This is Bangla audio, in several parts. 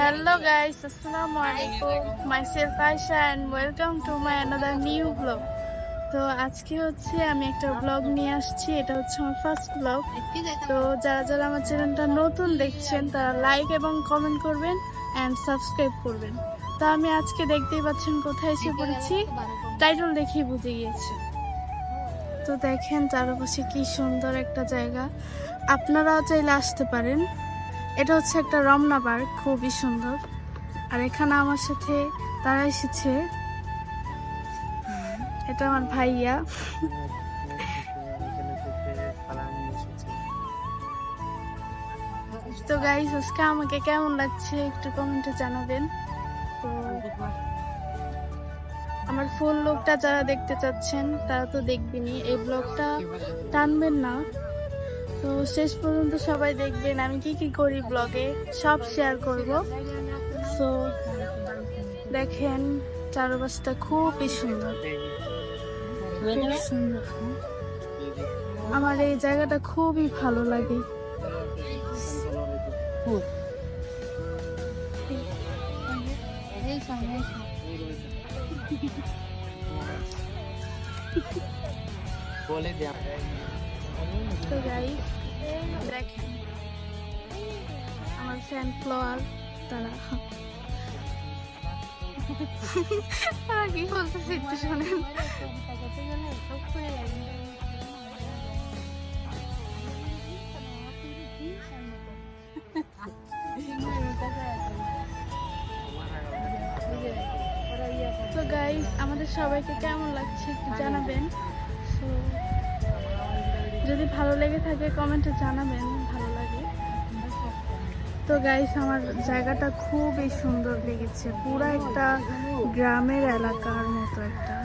Hello guys, Assalamu alaikum. Myself Aisha and welcome to my another new vlog. তো আজকে হচ্ছে আমি একটা ব্লগ নিয়ে আসছি। এটা হচ্ছে আমার ফার্স্ট ব্লগ তো যারা যারা আমার চ্যানেলটা নতুন দেখছেন তারা লাইক এবং কমেন্ট করবেন অ্যান্ড সাবস্ক্রাইব করবেন। তো আমি আজকে দেখতেই পাচ্ছেন কোথায় এসে পড়েছি। টাইটেল দেখেই বুঝে গিয়েছি। তো দেখেন চারপাশে কি সুন্দর একটা জায়গা। আপনারাও চাইলে আসতে পারেন। এটা হচ্ছে একটা রমনা পার্ক, খুবই সুন্দর। আর এখানে আমার সাথে তারা এসেছে। এটা আমার ভাইয়া। তো গাইস আজকে আমাকে কেমন লাগছে একটু কমেন্টে জানাবেন। তো আমার ফুল লোকটা যারা দেখতে চাচ্ছেন, তারা তো দেখবেনই। এই ব্লগটা টানবেন না। তো শেষ পর্যন্ত সবাই দেখবেন আমি কি কি করি ব্লগে সব শেয়ার করব। সো দেখেন, চারপাশটা খুবই সুন্দর। খুব সুন্দর। আমার এই জায়গাটা খুবই ভালো লাগে। বলে দেয়া তো গাইস দেখেন আমার ফ্যান ফ্লোয়ার তারা। তারা কি বলতেছে একটু শোনেন। তো গাইস আমাদের সবাইকে কেমন লাগছে একটু জানাবেন। So, যদি ভালো লেগে থাকে, কমেন্টে জানাবেন, ভালো লাগে। তো গাইস আমার জায়গাটা খুবই সুন্দর লেগেছে। পুরো একটা গ্রামের এলাকার মতো একটা।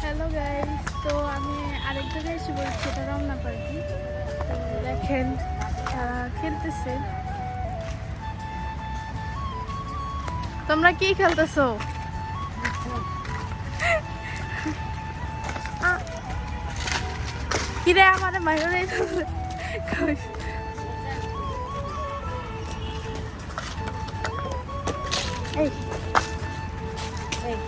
হ্যালো গাইস তো আমি আরেক জায়গায় এসে বলছি, এটা রমনা পার্কি। দেখেন, তারা খেলতেছে। তোমরা কি খেলতেছো? কিরে আমার মায়ের এই। এই।